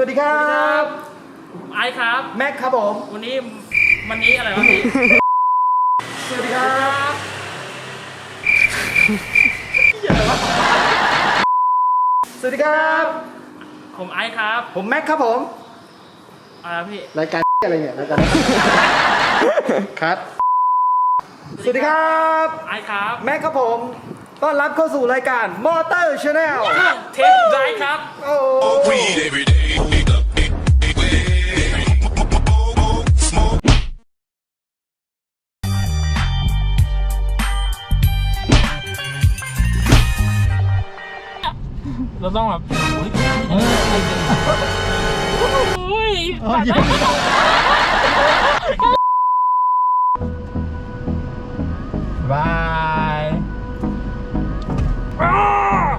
วัสดีครับไอซ์ครับ แม็กครับผม วันนี้วันนี้อะไรวะพี่สวัสดีครับสวัสดีครับ ผมไอซ์ครับ ผมแม็กครับผมอะไรวะพี่รายการอะไรเนี่ยรายการครับ สวัสดีครับ ไอซ์ครับแม็กครับผม ต้อนรับเข้าสู่รายการมอเตอร์ชาแนลช่วงเทปไลฟ์ครับ โอ้ เราต้องแบบโอ้ยปัดได้ว้า